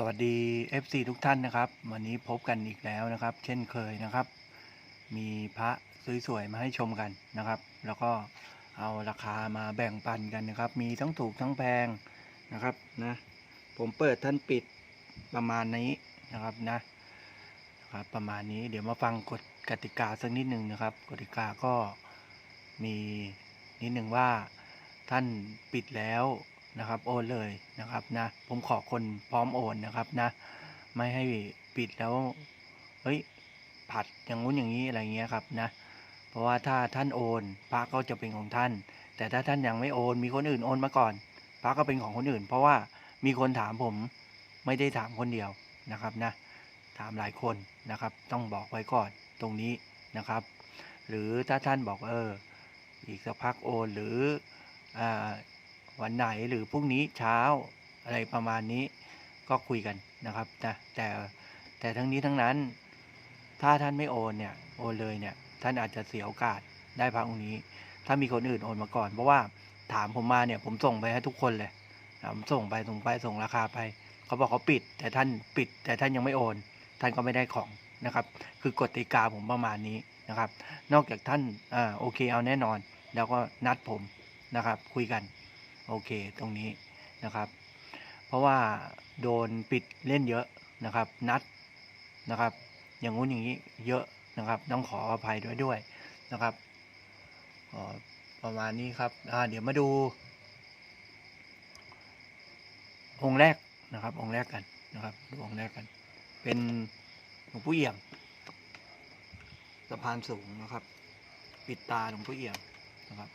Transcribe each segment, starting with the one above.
สวัสดี FC ทุกท่านนะครับ วันนี้พบกันอีกแล้วนะครับ เช่นเคยนะครับ มีพระสวยๆมาให้ชมกันนะครับ แล้วก็เอาราคามาแบ่งปันกันนะครับ มีทั้งถูกทั้งแพงนะครับนะผมเปิดท่านปิดประมาณนี้นะครับนะครับ ประมาณนี้เดี๋ยวมาฟังกฎกติกาสักนิดหนึ่งนะครับกติกาก็มีนิดหนึ่งว่าท่านปิดแล้ว นะครับโอนเลยนะครับนะผมขอคนพร้อมโอนนะครับนะไม่ให้ปิดแล้วเฮ้ยผัดอย่างงู้นอย่างนี้อะไรเงี้ยครับนะเพราะว่าถ้าท่านโอนพระก็จะเป็นของท่าน แต่ถ้าท่านยังไม่โอนมีคนอื่นโอนมาก่อนพระก็เป็นของคนอื่น เพราะว่ามีคนถามผมไม่ได้ถามคนเดียวนะครับนะถามหลายคนนะครับ ต้องบอกไว้ก่อนตรงนี้นะครับ หรือถ้าท่านบอกเอออีกสักพักโอนหรืออา วันไหนหรือพรุ่งนี้เช้าอะไรประมาณนี้ก็คุยกันนะครับนะแต่แต่ทั้งนี้ทั้งนั้น ถ้าท่านไม่โอนเนี่ยโอนเลยเนี่ยท่านอาจจะเสียโอกาสได้พระองค์นี้ ถ้ามีคนอื่นโอนมาก่อน เพราะว่าถามผมมาเนี่ยผมส่งไปให้ทุกคนเลยผมส่งไปส่งไปส่งราคาไปเขาบอกเขาปิด แต่ท่านปิด แต่ท่านยังไม่โอน ท่านก็ไม่ได้ของนะครับ คือกฎติกาผมประมาณนี้นะครับ นอกจากท่านอ่าโอเคเอาแน่นอน แล้วก็นัดผมนะครับ คุยกัน โอเคตรงนี้นะครับ เพราะว่าโดนปิดเล่นเยอะนะครับ นัดนะครับ อย่างงู้นอย่างนี้เยอะนะครับ ต้องขออภัยด้วยด้วยนะครับออประมาณนี้ครับเดี๋ยวมาดู องค์แรกนะครับ องค์แรกกันนะครับดูองค์แรกกัน เป็นหลวงปู่เอี่ยมสะพานสูงนะครับ ปิดตาหลวงปู่เอี่ยมนะครับ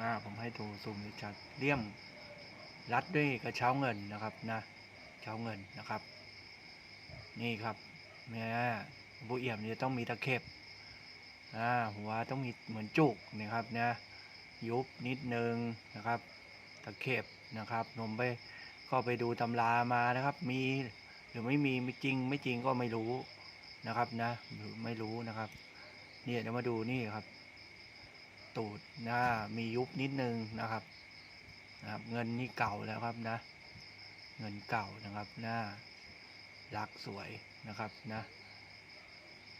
น้าผมให้ดูซูมชัดเลี่ยมรัดด้วยกระเช้าเงินนะครับนะเช้าเงินนะครับ นี่ครับเนี่ยหลวเอี่ยมเนี่ยต้องมีตะเข็บอ่าหัวต้องมีเหมือนจุกนะครับนะยุบนิดนึงนะครับ ตะเข็บนะครับผมไปก็ไปดูตำรามานะครับ มีหรือไม่มีไม่จริง ไม่จริงก็ไม่รู้นะครับนะไม่รู้นะครับ เนี่ยเดี๋ยวมาดูนี่ครับ ตูดหน้ามียุบนิดนึงนะครับนะครับ เงินนี่เก่าแล้วครับนะ เงินเก่านะครับหน้าลักสวยนะครับนะ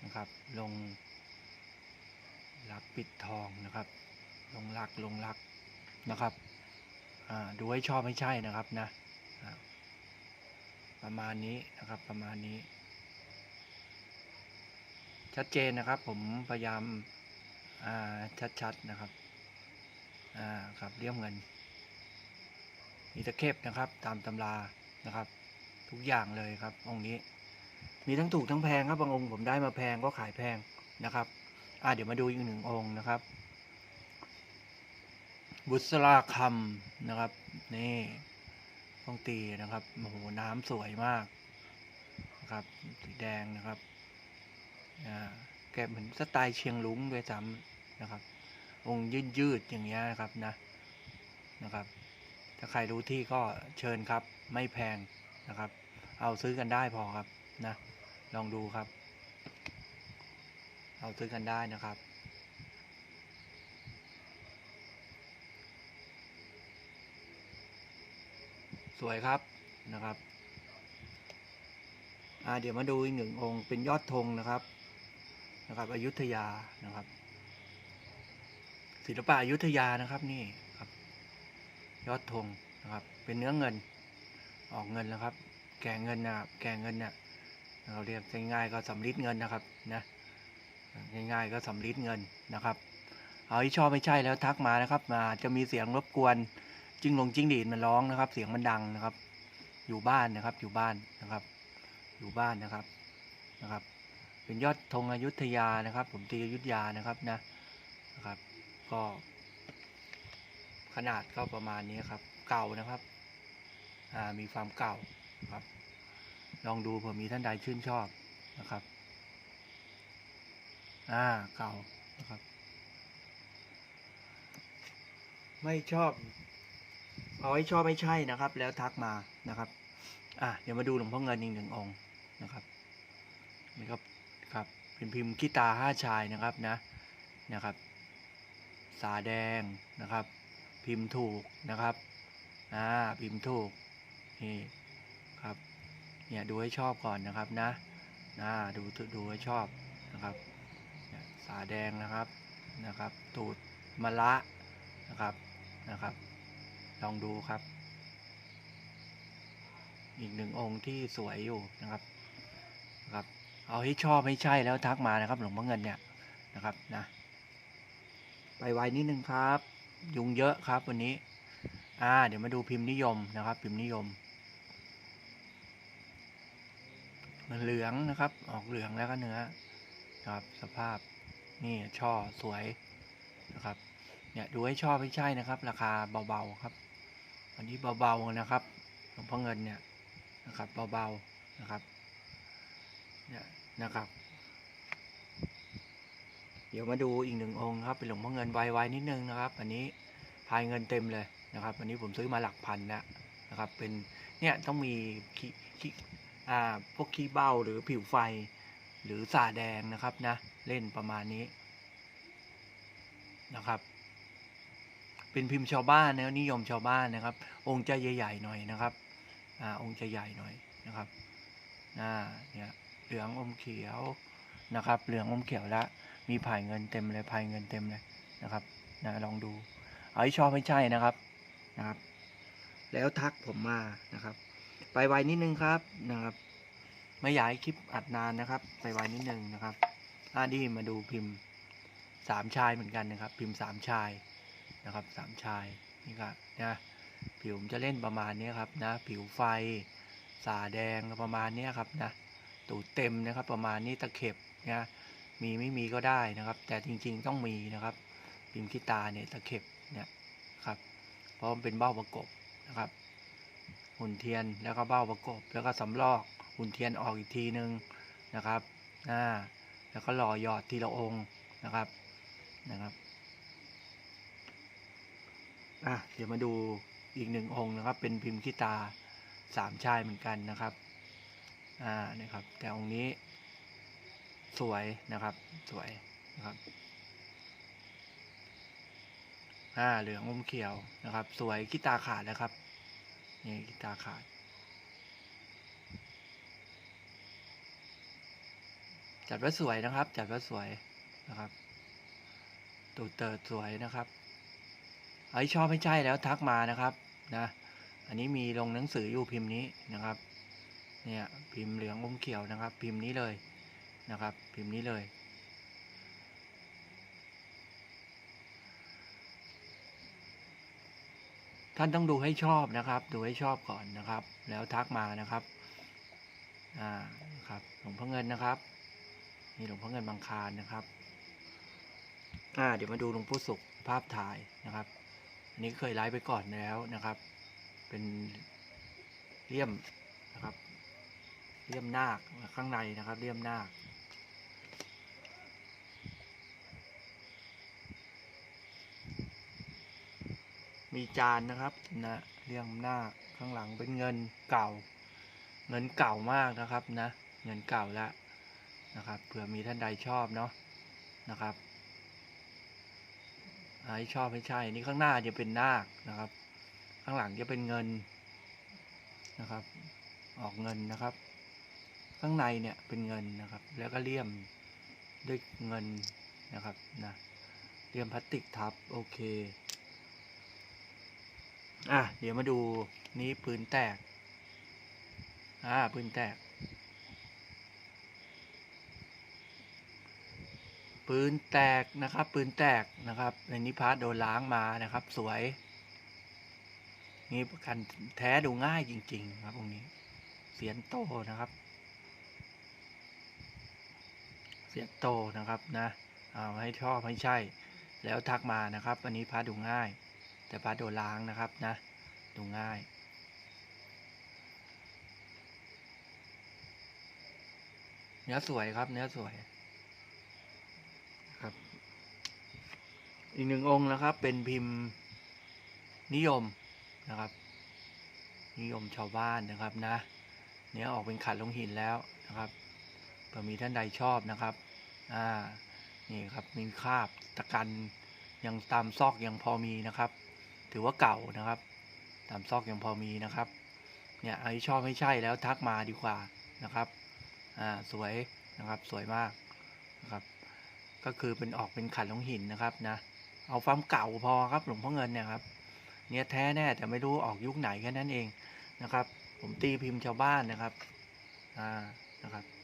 นะครับ ลงลักปิดทองนะครับ ลงลักลงลักนะครับอ่าดูให้ชอบไม่ใช่นะครับนะประมาณนี้นะครับประมาณนี้ ชัดเจนนะครับผมพยายาม ชัดๆนะครับอ่าครับเลี่ยมเงินมีตะเข็บนะครับ ตามตำรานะครับ ทุกอย่างเลยครับ องค์นี้ มีทั้งถูกทั้งแพงครับบางองค์ผมได้มาแพงก็ขายแพงนะครับอ่าเดี๋ยวมาดูอีกหนึ่งองค์นะครับ บุษราคำนะครับ นี่ต้องตีนะครับโอ้โหน้ำสวยมากนะครับสีแดงนะครับอ่า แกเหมือนสไตล์เชียงลุงด้วยซ้ำนะครับ องค์ยืดยืดๆอย่างเงี้ยนะครับนะนะครับ ถ้าใครรู้ที่ก็เชิญครับ ไม่แพงนะครับ เอาซื้อกันได้พอครับนะ ลองดูครับ เอาซื้อกันได้นะครับสวยครับนะครับ อ่า เดี๋ยวมาดูอีกหนึ่งองค์เป็นยอดธงนะครับ นะครับอยุธยานะครับ ศิลปะอยุธยานะครับนี่ครับ ยอดธงนะครับ เป็นเนื้อเงินออกเงินแล้วครับ แก่เงินนะครับแก่เงินเนี่ยเราเรียกง่ายๆก็สำลิดเงินนะครับนะง่ายๆก็สำลิดเงินนะครับเอาที่ชอบไม่ใช่แล้วทักมานะครับมาจะมีเสียงรบกวนจิ้งลงจิ้งดีดมันร้องนะครับ เสียงมันดังนะครับ อยู่บ้านนะครับ อยู่บ้านนะครับ อยู่บ้านนะครับนะครับ เป็นยอดธงอยุธยานะครับ ผมตีอยุธยานะครับนะนะครับ ก็ ขนาดก็ประมาณนี้ครับ เก่านะครับมีความเก่าครับ ลองดูเผื่อมีท่านใดชื่นชอบนะครับอ่าเก่านะครับ ไม่ชอบเอาไว้ชอบไม่ใช่นะครับ แล้วทักมานะครับ อะเดี๋ยวมาดูหลวงพ่อเงินอีกหนึ่งองค์นะครับนี่ครับ ครับเป็นพิมพ์กีตาห้าชายนะครับนะนะครับ สาแดงนะครับ พิมพ์ถูกนะครับอ่าพิมพ์ถูกนี่ครับเนี่ยดูให้ชอบก่อนนะครับนะนะดูดูให้ชอบนะครับสาแดงนะครับนะครับ ตูดมะละนะครับนะครับ ลองดูครับ อีกหนึ่งองค์ที่สวยอยู่นะครับนะครับ เอาให้ชอบให้ใช่แล้วทักมานะครับ หลวงพ่อเงินเนี่ยนะครับนะ ไปไวนิดนึงครับ ยุงเยอะครับวันนี้ อ่า เดี๋ยวมาดูพิมพ์นิยมนะครับ พิมพ์นิยม มันเหลืองนะครับ ออกเหลืองแล้วก็เนื้อนะครับ สภาพนี่ช่อสวยนะครับ เนี่ยดูให้ชอบให้ใช่นะครับ ราคาเบาๆครับ อันนี้เบาๆนะครับหลวงพ่อเงินเนี่ยนะครับเบาๆนะครับเนี่ย นะครับ เดี๋ยวมาดูอีกหนึ่งองค์ครับเป็นหลวงพ่อเงินไวๆนิดนึงนะครับ อันนี้พายเงินเต็มเลยนะครับ อันนี้ผมซื้อมาหลักพันแล้วนะครับ เป็นเนี่ยต้องมีขี้ขี้อ่าพวกขี้เบ้าหรือผิวไฟ หรือสาแดงนะครับนะ เล่นประมาณนี้นะครับ เป็นพิมพ์ชาวบ้านนะนิยมชาวบ้านนะครับ องค์จะใหญ่ๆหน่อยนะครับ อ่าองค์จะใหญ่หน่อยนะครับอ่าเนี่ย เหลืองอมเขียวนะครับ เหลืองอมเขียวแล้วมีผายเงินเต็มเลยผายเงินเต็มเลยนะครับนะลองดูเอาให้ชอบไม่ใช่นะครับนะครับ แล้วทักผมมานะครับ ไปไวนิดนึงครับนะครับ ไม่อยากให้คลิปอัดนานนะครับ ไปไวนิดนึงนะครับอาดีมาดูพิมพ์สามชายเหมือนกันนะครับ พิมพ์สามชายนะครับสามชายนี่ก็นะผิวผมจะเล่นประมาณนี้ครับนะ ผิวไฟสาแดงประมาณนี้ครับนะ ตูดเต็มนะครับ ประมาณนี้ตะเข็บนะมีไม่มีก็ได้นะครับ แต่จริงๆต้องมีนะครับพิมพ์ขี้ตาเนี่ยตะเข็บเนี่ยครับเพราะมันเป็นเบ้าประกบนะครับ หุ่นเทียนแล้วก็เบ้าประกบ แล้วก็สำลอกหุ่นเทียนออกอีกทีนึงนะครับอ่าแล้วก็หล่อหยอดทีละองค์นะครับนะครับอะเดี๋ยวมาดูอีกหนึ่งองค์นะครับ เป็นพิมพ์ขี้ตาสามชายเหมือนกันนะครับ อ่านะครับ แต่องค์นี้สวยนะครับ สวยนะครับอ่าเหลืองอมเขียวนะครับ สวยกีตาขาดนะครับ นี่กีตาขาด จัดว่าสวยนะครับ จัดว่าสวยนะครับตูดเติร์ดสวยนะครับไอชอบไม่ใช่แล้วทักมานะครับนะ อันนี้มีลงหนังสืออยู่พิมพ์นี้นะครับ เนี่ยพิมพ์เหลืองอมเขียวนะครับ พิมพ์นี้เลยนะครับ พิมพ์นี้เลย ท่านต้องดูให้ชอบนะครับ ดูให้ชอบก่อนนะครับ แล้วทักมานะครับอ่าครับหลวงพ่อเงินนะครับนี่หลวงพ่อเงินบางคารนะครับอ่าเดี๋ยวมาดูหลวงพ่อสุขภาพถ่ายนะครับอันนี้เคยไลฟ์ไปก่อนแล้วนะครับ เป็นเลี่ยมนะครับ เลี่ยมนาคข้างในนะครับเลี่ยมนาคมีจานนะครับนะเรียงหน้าข้างหลังเป็นเงินเก่า เงินเก่ามากนะครับนะเงินเก่าแล้วนะครับเผื่อมีท่านใดชอบเนาะนะครับให้ชอบให้ใช่นี่ข้างหน้าจะเป็นนาคนะครับ ข้างหลังจะเป็นเงินนะครับ ออกเงินนะครับ ข้างในเนี่ยเป็นเงินนะครับ แล้วก็เลี่ยมด้วยเงินนะครับนะเลี่ยมพลาสติกทับโอเคอะเดี๋ยวมาดูนี้ปืนแตกอ่าปืนแตก ปืนแตกนะครับ ปืนแตกนะครับ ในนิพาโดนล้างมานะครับ สวยนี่ประกันแท้ดูง่ายจริง ๆ ครับตรงนี้เสียนโตนะครับ เสียโตนะครับนะเอาให้ชอบให้ใช่ แล้วทักมานะครับอันนี้พาดูง่าย แต่พาโดนล้างนะครับนะดูง่ายเนื้อสวยครับเนื้อสวยครับ อีกหนึ่งองค์นะครับ เป็นพิมพ์นิยมนะครับ นิยมชาวบ้านนะครับนะ เนื้อออกเป็นขัดลงหินแล้วนะครับเผื่อมีท่านใดชอบนะครับ อ่านี่ครับมีคราบตะกันยังตามซอกยังพอมีนะครับ ถือว่าเก่านะครับ ตามซอกยังพอมีนะครับ เนี่ยไอ้ชอบไม่ใช่แล้วทักมาดีกว่านะครับอ่าสวยนะครับสวยมากนะครับ ก็คือเป็นออกเป็นขันลงหินนะครับนะเอาความเก่าพอครับหลวงพ่อเงินเนี่ยครับเนี่ยแท้แน่แต่ไม่รู้ออกยุคไหนแค่นั้นเองนะครับ ผมตีพิมพ์ชาวบ้านนะครับอ่านะครับ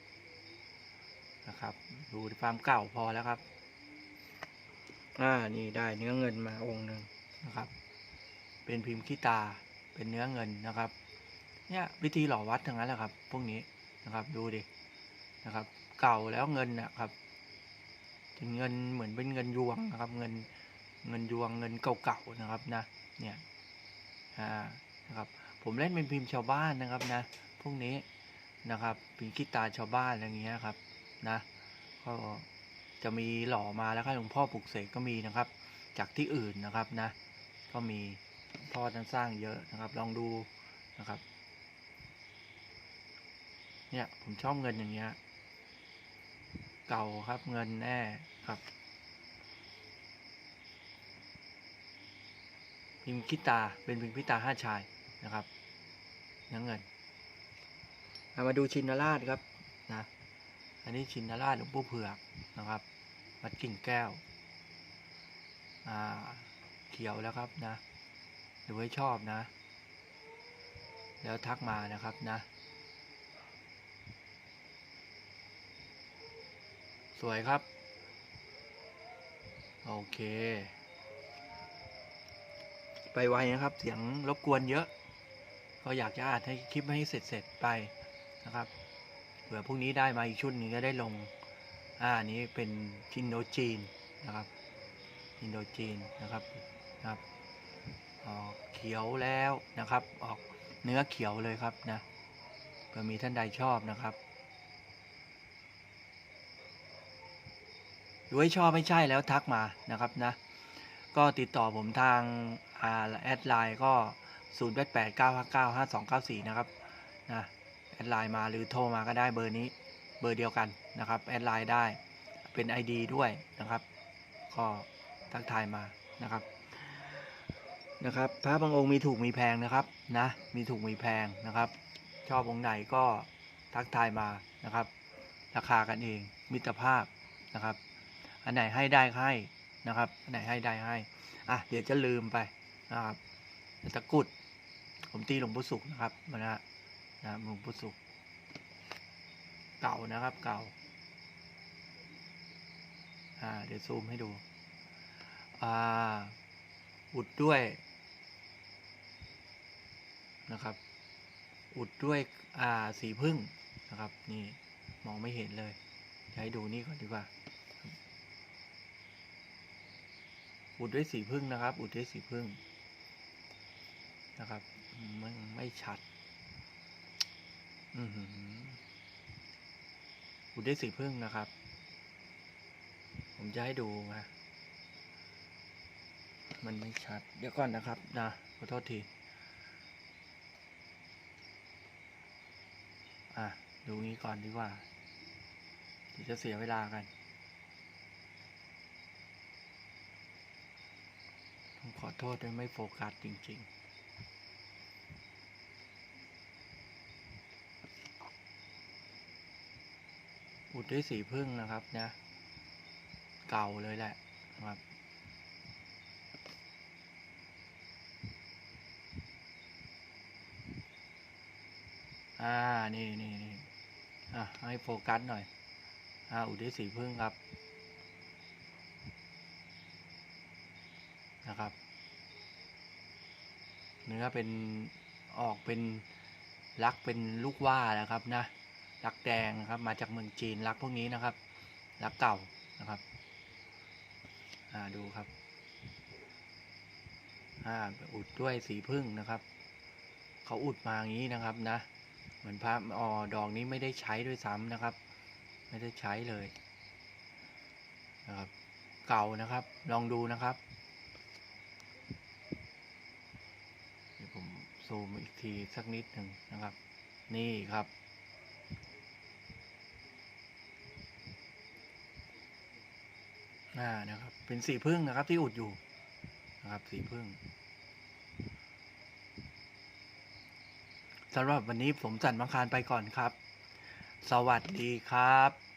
นะครับ ดูความเก่าพอแล้วครับ อ่า นี่ได้เนื้อเงินมาองค์หนึ่งนะครับ เป็นพิมพ์ขี้ตา เป็นเนื้อเงินนะครับ เนี่ยวิธีหล่อวัดทั้งนั้นแหละครับ พวกนี้นะครับ ดูดิ นะครับ เก่าแล้วเงินนะครับเป็นเงินเหมือนเป็นเงินยวงนะครับ เงิน เงินยวงเงินเก่าๆนะครับนะ เนี่ย อ่า นะครับ ผมเล่นเป็นพิมพ์ชาวบ้านนะครับนะ พวกนี้นะครับพิมพ์คิดตาชาวบ้านอะไรอย่างเงี้ยครับ นะก็จะมีหล่อมาแล้วก็หลวงพ่อปลุกเสกก็มีนะครับ จากที่อื่นนะครับนะ ก็มีพ่อท่านสร้างเยอะนะครับ ลองดูนะครับ เนี่ยผมชอบเงินอย่างเงี้ยเก่าครับเงินแน่ครับพิมพ์คิตาเป็นพิมพ์คิตาห้าชายนะครับเนื้อเงินเอามาดูชินราชครับ อันนี้ชินราชหลวงปู่เผือกนะครับวัดกิ่งแก้ว อ่า เขียวแล้วครับนะดูให้ชอบนะ แล้วทักมานะครับนะ สวยครับ โอเค ไปไวนะครับ เสียงรบกวนเยอะ ก็อยากจะอัดให้คลิปให้เสร็จเสร็จๆไปนะครับ ผื่อพรุ่งนี้ได้มาอีกชุดหนึงก็ได้ลง อ่าอันนี้เป็นชินโดจีนนะครับชินโดจีนนะครับนะครับออกเขียวแล้วนะครับ ออกเนื้อเขียวเลยครับนะเผื่อมีท่านใดชอบนะครับดูให้ชอบไม่ใช่แล้วทักมานะครับนะก็ติดต่อผมทางอาแอดไลน์ก็ 0 8 8 9 5 9 5 2 9 4 นะครับนะ แอดไลน์มาหรือโทรมาก็ได้เบอร์นี้เบอร์เดียวกันนะครับแอดไลน์ได้เป็น ID ด้วยนะครับก็ทักทายมานะครับนะครับพระบางองค์มีถูกมีแพงนะครับนะมีถูกมีแพงนะครับ ชอบองค์ไหนก็ทักทายมานะครับ ราคากันเองมิตรภาพนะครับ อันไหนให้ได้ให้นะครับ อันไหนให้ได้ให้อะเดี๋ยวจะลืมไปนะครับตะกุดผมตีหลวงปู่สุขนะครับมานะ นะหลวงปู่สุข เก่านะครับเก่า อ่า เดี๋ยวซูมให้ดู อ่าอุดด้วย นะครับ อุดด้วย อ่า สีพึ่งนะครับ นี่มองไม่เห็นเลยจะให้ดูนี่ก่อนดีกว่า อุดด้วยสีพึ่งนะครับ อุดด้วยสีพึ่งนะครับ ไม่ไม่ชัด อือหืออุดด้วยสีพึ่งนะครับ ผมจะให้ดูนะมันไม่ชัด เดี๋ยวก่อนนะครับ นะขอโทษที อะ ดูนี้ก่อนดีกว่าจะเสียเวลากันผมขอโทษด้วยไม่โฟกัสจริง ๆ ดด้วยสีพึ่งนะครับเนะเก่าเลยแหละนะครับ อ่า นี่นี่นี่อะ ให้โฟกัสหน่อย อ่า อุดด้วยสีพึ่งครับ นะครับ เนื้อเป็นออกเป็นลักเป็นลูกว่านะครับนะ ลักแดงนะครับ มาจากเมืองจีนลักพวกนี้นะครับลักเก่านะครับอ่าดูครับอ่าอุดด้วยสีพึ่งนะครับเขาอุดมาอย่างนี้นะครับนะ เหมือนพระอ๋อดอกนี้ไม่ได้ใช้ด้วยซ้ำนะครับ ไม่ได้ใช้เลยนะครับ เก่านะครับ ลองดูนะครับเดี๋ยวผมซูมอีกทีสักนิดหนึ่งนะครับ นี่ครับ อ่านะครับ เป็นสีพึ่งนะครับที่อุดอยู่นะครับ สีพึ่งสำหรับวันนี้ผมสันมังคารไปก่อนครับ สวัสดีครับ